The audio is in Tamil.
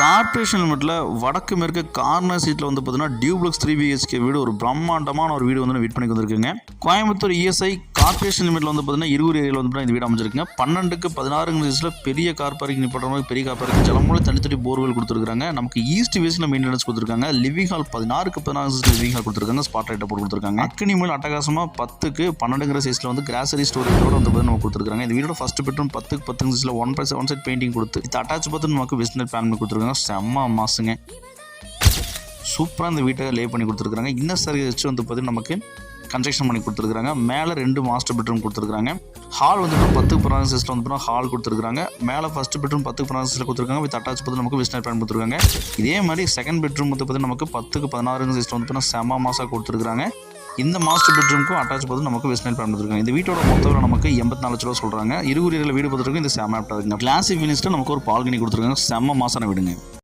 கார்ப்பரேஷன் லிமிட்டில் வடக்கு மேற்கு கார்னர் சீட்டில் வந்து பார்த்தீங்கன்னா டியூப்ளக்ஸ் த்ரீ பிஹெச்கே வீடு ஒரு பிரம்மாண்டமான ஒரு வீடு வந்து வெயிட் பண்ணி வந்திருக்குங்க கோயம்புத்தூர் இஎஸ்ஐ கார்பரேஷன் லிமிட்டில் வந்து பார்த்தீங்கன்னா இருபது ஏரியில் வந்து இந்த வீடு அமைஞ்சிருக்குங்க. பன்னெண்டுக்கு பதினாறு வயசில் பெரிய கார் பார்க்கிங் பண்ணுறவங்க பெரிய கார் பார்க்கிங் ஜலமூலம் தனித்தனி போர்வெல் கொடுத்துருக்காங்க நமக்கு ஈஸ்ட் வேஸ்ட்டில் மெயின்டெனன்ஸ் கொடுத்துருக்காங்க. லிவிங் ஹால் பதினாறுக்கு பதினாறு சைஸில் லிவிங் ஹால் கொடுத்துருக்காங்க. ஸ்பாட் லைட்டை போட்டு கொடுத்துருக்காங்க. அக்கனி மேல் அட்டகாசமாக பத்துக்கு பன்னெண்டுங்கிற சைஸில் வந்து கிராசரி ஸ்டோரேஜோட வந்து பார்த்தீங்கன்னா நம்ம கொடுத்துருக்காங்க. இந்த வீடோட ஃபஸ்ட் பெட்ரூம் பத்துக்கு பத்து சைஸில் one by one side painting கொடுத்து இது அட்டாச் பார்த்து நமக்கு வெஸ்டர்ன் ஃபேமிலி கொடுத்துருக்காங்க. செம்ம மாசுங்க சூப்பராக இந்த வீட்டை லே பண்ணி கொடுத்துருக்காங்க இன்னும் சர்வீஸ் வந்து பார்த்தீங்கன்னா நமக்கு கன்ஸ்ட்ரக்ஷன் பண்ணி கொடுத்துருக்காங்க மேலே ரெண்டு மாஸ்டர் பெட்ரூம் கொடுத்துருக்காங்க ஹால் வந்துட்டு பத்து பத்துக்கு பதினாறு வந்து பார்த்தீங்கன்னா ஹால் கொடுத்துருக்காங்க மேலே ஃபஸ்ட் பெட்ரூம் பத்துக்கு பதினாறு கொடுத்துருக்காங்க. வித் அட்டாச் பார்த்து நமக்கு விஸ்னர் பிளான் கொடுத்துருக்காங்க. இதே மாதிரி செகண்ட் பெட்ரூம் வந்து பார்த்தீங்கன்னா நமக்கு பத்துக்கு பதினாறு சிஸ்டம் வந்து பார்த்தீங்கன்னா செம மாசாக கொடுத்துருக்காங்க இந்த மாஸ்டர் பெட்ரூமுக்கும் அட்டாச் பார்த்து நமக்கு வெஸ்டர்ன் பிளான் கொடுத்துருக்காங்க. இந்த வீட்டோட மொத்தம் நமக்கு எண்பத்தி நாலு லட்ச ரூபா சொல்கிறாங்க இருபது வீடு பார்த்துருக்கோம் இந்த செம ஆப்டாக இருக்குங்க. கிளாசிக் ஃபினிஷ்ட்டு நமக்கு ஒரு பால்கனி கொடுத்துருக்காங்க. செம்ம மாசான வீடுங்க.